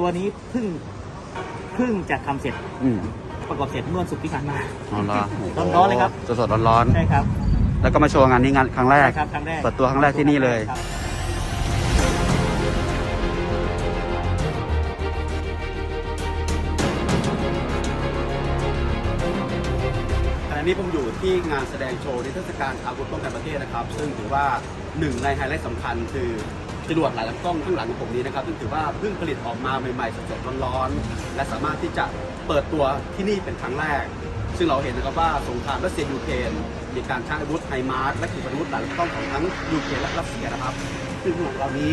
ตัวนี้เพิ่งเพิ่งจะทำเสร็จอืมประกอบเสร็จเมื่อวันศุกร์ที่ผ่านมา อ๋อเหรอร้อนๆเลยครับ สดๆร้อนใช่ครับๆ แล้วก็มาโชว์งานนี้งานครั้งแรก ใช่ครับครั้งแรกเปิดตัวครั้งแรกที่นี่เลย ครับ ขณะนี้ผมอยู่ที่งานแสดงโชว์นิทรรศการอาวุธป้องกันประเทศนะครับ ซึ่งถือว่าหนึ่งในไฮไลท์สำคัญคือ จรวดหลายลำกล้องข้างหลังของผมนี้นะครับซึ่งถือว่าเพิ่งผลิตออกมาใหม่ๆสดๆร้อนๆและสามารถที่จะเปิดตัวที่นี่เป็นครั้งแรก ซึ่งเราเห็นนะครับว่าสงครามรัสเซียยูเครนมีการใช้อาวุธไฮมาร์สและขีปนาวุธหลายลำกล้องของทั้งยูเครนและรัสเซียนะครับ ซึ่งข้างหลังเรานี้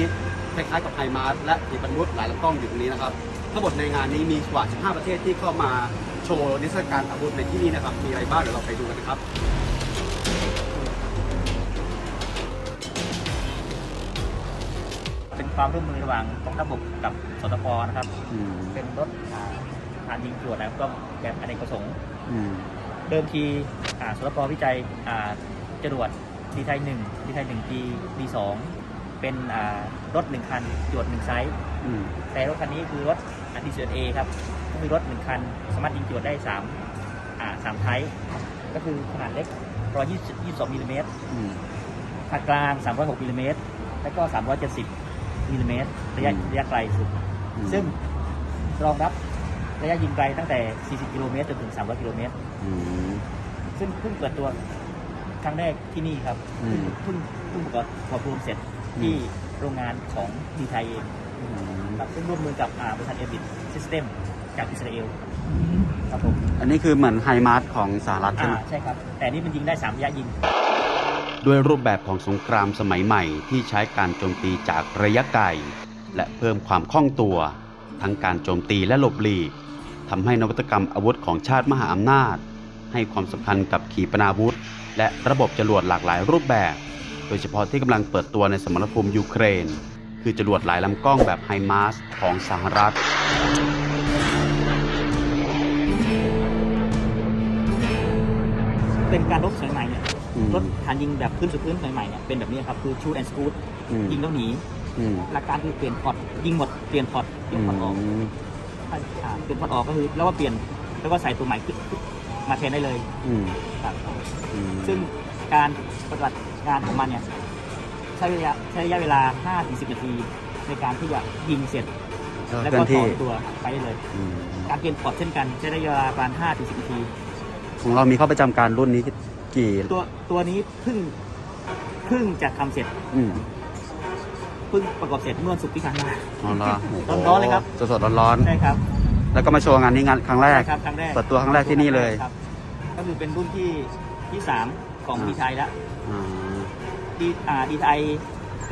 คล้ายๆกับไฮมาร์สและขีปนาวุธหลายลำกล้องอยู่ตรงนี้นะครับทั้งหมดในงานนี้มีกว่า 15 ประเทศที่เข้ามาโชว์นิทรรศการอาวุธในที่นี่นะครับ มีอะไรบ้างเดี๋ยวเราไปดูกันนะครับ ความร่วมมือระหว่างกองทัพบกกับสตปนะครับ อืมเป็นรถอ่าทานยิงตรวจนะครับก็แบบอเนกประสงค์ อืมเดิมทีอ่าสตปวิจัยอ่าจรวดดีไทยหนึ่งดีไทยหนึ่งปีดีสองเป็นอ่ารถหนึ่งคันจรวดหนึ่งไซส์ อืมแต่รถคันนี้คือรถดีเซลเอครับก็คือรถหนึ่งคัน สามารถยิงจรวดได้สามอ่าสามไทป์ก็คือขนาดเล็ก 122มิลลิเมตรอืม ขนาดกลาง 306มิลลิเมตรและก็ 370 มิลลิเมตรระยะอืม ระยะไกลสุดซึ่งรองรับระยะยิงไกลตั้งแต่ 40 กิโลเมตรจนถึง 300 กิโลเมตร อืม ซึ่งเพิ่งเปิดตัวครั้งแรกที่นี่ครับอืมเพิ่งเพิ่งประกอบขอบรวมเสร็จที่โรงงานของดีไทยเองอืมครับซึ่งร่วมมือกับอ่าบริษัทเอบิทซิสเต็มจากอิสราเอลครับผมอันนี้คือเหมือนไฮมาร์สของสหรัฐใช่อ่าไหมใช่ครับ แต่นี่มันยิงได้3ระยะยิง ด้วยรูปแบบของสงครามสมัยใหม่ที่ใช้การโจมตีจากระยะไกล และเพิ่มความคล่องตัว ทั้งการโจมตีและหลบหลีกทำให้นวัตกรรมอาวุธของชาติมหาอำนาจ ให้ความสำคัญกับขีปนาวุธ และระบบจรวดหลากหลายรูปแบบ โดยเฉพาะที่กำลังเปิดตัวในสมรภูมิยูเครน คือจรวดหลายลำกล้องแบบไฮมาสของสหรัฐเป็นการรบสมัยใหม่เนี่ยอืม รถฐานยิงแบบพื้นสู่พื้นสมัยใหม่เนี่ยเป็นแบบนี้ครับคือชูดแอนด์สกูดอืมยิงแล้วหนีอืมหลักการคือเปลี่ยนพอร์ตยิงหมดเปลี่ยนพอร์ตเปลี่ยนพอร์ตออกอืมถ้าอ่าเปลี่ยนพอร์ตออกก็คือแล้วก็เปลี่ยนแล้วก็ใส่ตัวใหม่ขึ้นมาแทนได้เลยอืมครับอืมซึ่งการปฏิบัติงานของมันเนี่ยใช้ระยะใช้ระยะเวลา 5-10 นาที ในการที่จะยิงเสร็จ แล้วเคลื่ก็อนถที่อนตัวไปได้เลยอืมการเปลี่ยนพอร์ตเช่นกันใช้ระยะเวลาประมาณ5-10 นาที ของเรามีเข้าประจำการรุ่นนี้ กี่ตัวตัวนี้เพิ่งเพิ่งจะทำเสร็จอืมเพิ่งประกอบเสร็จเมื่อวันศุกร์ที่ผ่านมา อ๋อเหรอโโหร้อนๆเลยครับ สดๆร้อนใช่ครับๆแล้วก็มาโชว์งานนี้งานครั้งแรก ใช่ครับครั้งแรกเปิดตัวครั้งแรกที่นี่เลย ครับก็คือเป็นรุ่นที่ที่สามของอ่าดีไทยแล้วอ่าดีอ่าดีไทย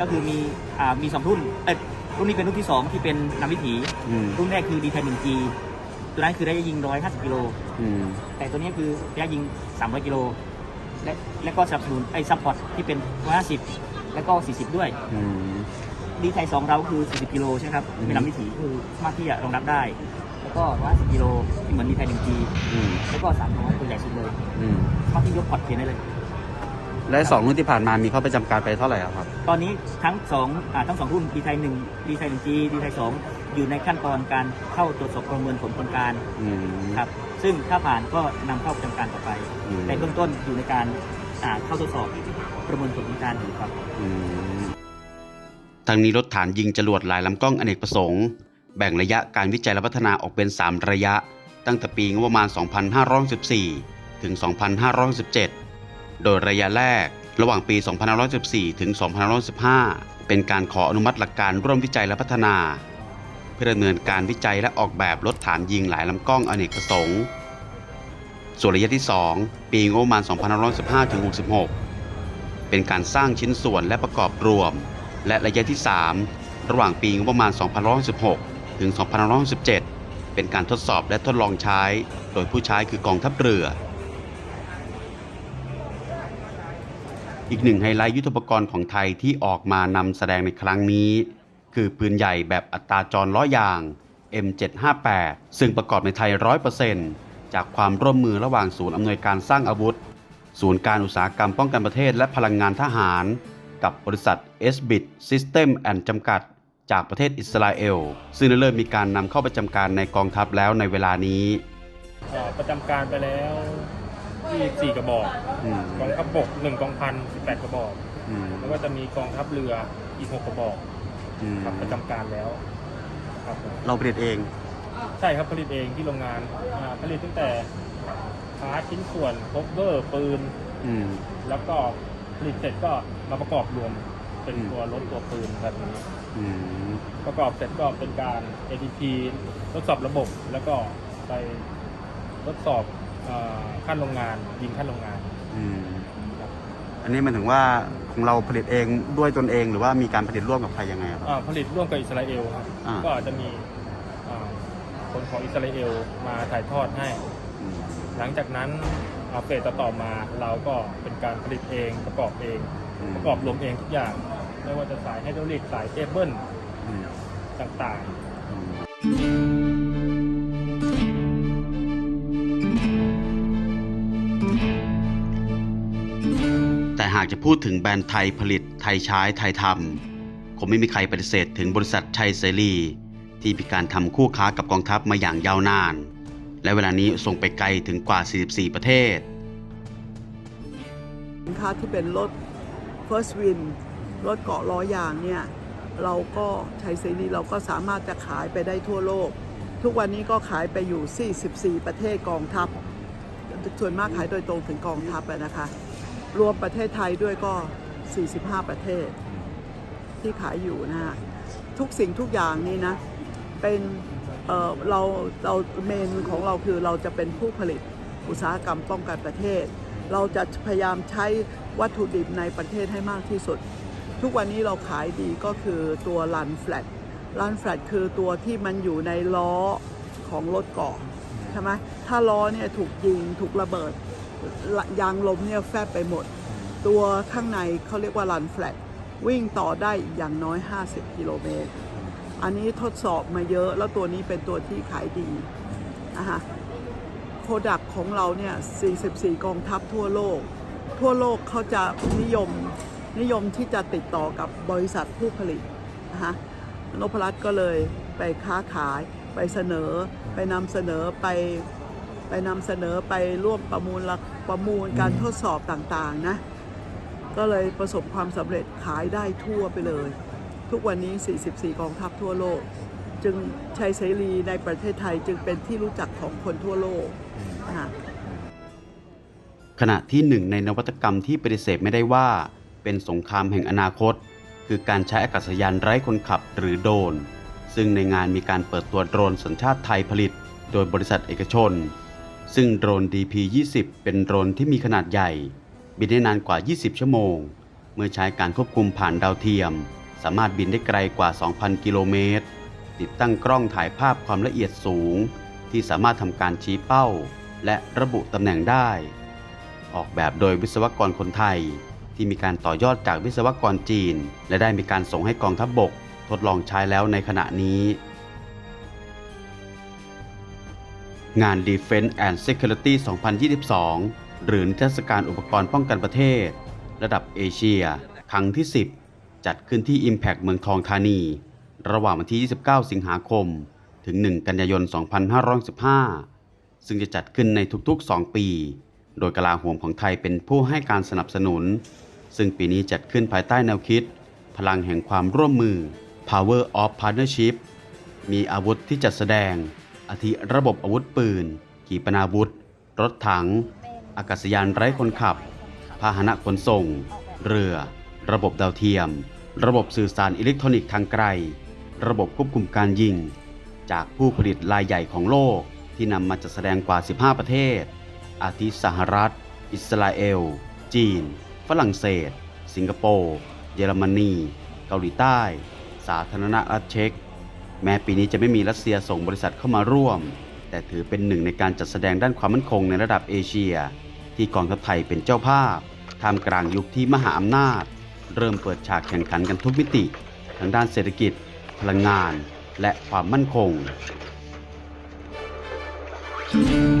ก็คือมีอ่ามีสองรุ่นเอ้ยรุ่นนี้เป็นรุ่นที่สองที่เป็นนำวิถี อืมรุ่นแรกคือดีไทย 1G ตัวนั้นคือระยะยิง 150 กิโล อืมแต่ตัวนี้คือระยะยิง 300 กิโล และและก็สนับสนุนไอ้ซัพพอร์ตที่เป็น150 แล้วก็ 40 ด้วย อืม ดีไทย2เราคือ 40 กิโลใช่ไหมครับอืม เป็นลำวิถีคือสามารถที่จะรองรับได้ แล้วก็150กิโลที่เหมือนดีไทย 1G อืมแล้วก็300ตัวใหญ่สุดเลยอืมสามารถที่ยกพอร์ตเขียนได้เลย และสองรุ่นที่ผ่านมามีเข้าประจำการไปเท่าไหร่อะครับ ตอนนี้ทั้งสองอ่าทั้งสองรุ่นดีไทย1ดีไทย 1G ดีไทย2 อยู่ในขั้นตอนการเข้าตรวจสอบประเมินผลโครงการอืม ครับ ซึ่งถ้าผ่านก็นำเข้าประจำการต่อไป อืม แต่เบื้องต้นอยู่ในการอ่าเข้าทดสอบประเมินผลโครงการอยู่ครับ อืมทางนี้รถฐานยิงจรวดหลายลำกล้องอเนกประสงค์ แบ่งระยะการวิจัยและพัฒนาออกเป็น 3 ระยะ ตั้งแต่ปีงบประมาณ 2514 ถึง 2517 โดยระยะแรกระหว่างปี 2514 ถึง 2515 เป็นการขออนุมัติหลักการร่วมวิจัยและพัฒนา เพื่อดำเนินการวิจัยและออกแบบรถฐานยิงหลายลำกล้องอเนกประสงค์ ส่วนระยะที่ 2 ปีงบประมาณ 2515ถึง66 เป็นการสร้างชิ้นส่วนและประกอบรวม และระยะที่ 3 ระหว่างปีงบประมาณ 2516 ถึง 2517 เป็นการทดสอบและทดลองใช้ โดยผู้ใช้คือกองทัพเรืออีกหนึ่งไฮไลท์ยุทธปกรณ์ของไทยที่ออกมานำแสดงในครั้งนี้ คือปืนใหญ่แบบอัตราจรล้อยาง M758 ซึ่งประกอบในไทย 100%จากความร่วมมือระหว่างศูนย์อำนวยการสร้างอาวุธ ศูนย์การอุตสาหกรรมป้องกันประเทศและพลังงานทหาร กับบริษัท s b i t System and จำกัด จากประเทศอิสราเอล ซึ่งได้เริ่มมีการนำเข้าประจำการในกองทัพแล้วในเวลานี้เอ่อประจำการไปแล้ว24กระบอกอืมกองทัพบก1กองพัน18 กระบอกอืมแล้วก็จะมีกองทัพเรืออีก 6 กระบอก อืมครับประจำการแล้วครับผมเราผลิตเอง ใช่ครับผลิตเองที่โรงงานอ่าผลิตตั้งแต่พาร์ทชิ้นส่วนคบเวอร์ปืน อืม แล้วก็ผลิตเสร็จก็มาประกอบรวมเป็นอืม ตัวรถตัวปืนแบบนี้อืมประกอบเสร็จก็เป็นการ ADP ทดสอบระบบแล้วก็ไปทดสอบอ่าขั้นโรงงานยิงขั้นโรงงาน อืมครับ อันนี้มันถึงว่าของเราผลิตเองด้วยตนเอง หรือว่ามีการผลิตร่วมกับใครยังไงครับ อ่าผลิตร่วมกับอิสราเอลครับอ่า ก็อาจจะมีอ่าคนของอิสราเอลมาถ่ายทอดให้ อืมหลังจากนั้นเอาเฟสต่อๆมาเราก็เป็นการผลิตเองประกอบเองอืมประกอบรวมเองทุกอย่าง ไม่ว่าจะสายไฮดรอลิกสายเคเบิลอืมต่างอืม หากจะพูดถึงแบรนด์ไทยผลิตไทยใช้ไทยทำคงไม่มีใครปฏิเสธถึงบริษัทชัยเสรี ที่มีการทำคู่ค้ากับกองทัพมาอย่างยาวนาน และเวลานี้ส่งไปไกลถึงกว่า 44 ประเทศสินค้าที่เป็นรถ First Win รถเกาะล้อยางเนี่ยเราก็ใช้เสรีเราก็สามารถจะขายไปได้ทั่วโลก ทุกวันนี้ก็ขายไปอยู่ 44 ประเทศกองทัพส่วนมากขายโดยตรงถึงกองทัพนะคะ รวมประเทศไทยด้วยก็ 45 ประเทศ ที่ขายอยู่นะฮะทุกสิ่งทุกอย่างนี่นะ เป็นเเราเราเมนของเราคือเราจะเป็นผู้ผลิตอุตสาหกรรมป้องกันประเทศ เราจะพยายามใช้วัตถุดิบในประเทศให้มากที่สุด ทุกวันนี้เราขายดีก็คือตัวลันแฟลตลันแฟลตคือตัวที่มันอยู่ในล้อของรถเกาะใช่ไหมถ้าล้อเนี่ยถูกยิงถูกระเบิด ยางลมเนี่ยแฟบไปหมด ตัวข้างในเขาเรียกว่าลันแฟลตวิ่งต่อได้อย่างน้อย 50 กิโลเมตร อันนี้ทดสอบมาเยอะแล้วตัวนี้เป็นตัวที่ขายดีนะคะโปรดักของเราเนี่ย 44 กองทัพทั่วโลก ทั่วโลกเขาจะนิยมนิยมที่จะติดต่อกับบริษัทผู้ผลิตนะคะนพรัตน์ก็เลยไปค้าขายไปเสนอไปนำเสนอไป ไปนำเสนอไปร่วมประมูลประมูลการทดสอบต่างๆนะ ก็เลยประสบความสำเร็จขายได้ทั่วไปเลย ทุกวันนี้ 44 กองทัพทั่วโลก จึงชัยเสรีในประเทศไทยจึงเป็นที่รู้จักของคนทั่วโลกนะคะขณะที่หนึ่งในนวัตกรรมที่ปฏิเสธไม่ได้ว่า เป็นสงครามแห่งอนาคต คือการใช้อากาศยานไร้คนขับหรือโดรนซึ่งในงานมีการเปิดตัวโดรนสัญชาติไทยผลิต โดยบริษัทเอกชน ซึ่งโดรน DP-20 เป็นโดรนที่มีขนาดใหญ่ บินได้นานกว่า 20 ชั่วโมง เมื่อใช้การควบคุมผ่านดาวเทียม สามารถบินได้ไกลกว่า 2,000 กิโลเมตร ติดตั้งกล้องถ่ายภาพความละเอียดสูง ที่สามารถทำการชี้เป้า และระบุตำแหน่งได้ ออกแบบโดยวิศวกรคนไทย ที่มีการต่อยอดจากวิศวกรจีน และได้มีการส่งให้กองทัพบบก ทดลองใช้แล้วในขณะนี้ งาน Defense and Security 2022 หรือนิทรรศการอุปกรณ์ป้องกันประเทศ ระดับเอเชีย ครั้งที่ 10 จัดขึ้นที่ Impact เมืองทองธานี ระหว่างวันที่ 29 สิงหาคม ถึง 1 กันยายน 2515 ซึ่งจะจัดขึ้นในทุกๆ 2 ปี โดยกลาโหมของไทยเป็นผู้ให้การสนับสนุน ซึ่งปีนี้จัดขึ้นภายใต้แนวคิด พลังแห่งความร่วมมือ Power of Partnership มีอาวุธที่จัดแสดง อาทิระบบอาวุธปืน ขีปนาวุธ รถถัง อากาศยานไร้คนขับ พาหนะขนส่ง เรือ ระบบดาวเทียม ระบบสื่อสารอิเล็กทรอนิกส์ทางไกล ระบบควบคุมการยิง จากผู้ผลิตรายใหญ่ของโลกที่นำมาจัดแสดงกว่า 15 ประเทศ อาทิสหรัฐ อิสราเอล จีน ฝรั่งเศส สิงคโปร์ เยอรมนี เกาหลีใต้ สาธารณรัฐเช็ก แม้ปีนี้จะไม่มีรัสเซียส่งบริษัทเข้ามาร่วม แต่ถือเป็นหนึ่งในการจัดแสดงด้านความมั่นคงในระดับเอเชีย ที่กองทัพไทยเป็นเจ้าภาพท่ามกลางยุคที่มหาอำนาจ เริ่มเปิดฉากแข่งขันกันทุกมิติทั้งด้านเศรษฐกิจ พลังงาน และความมั่นคง Thank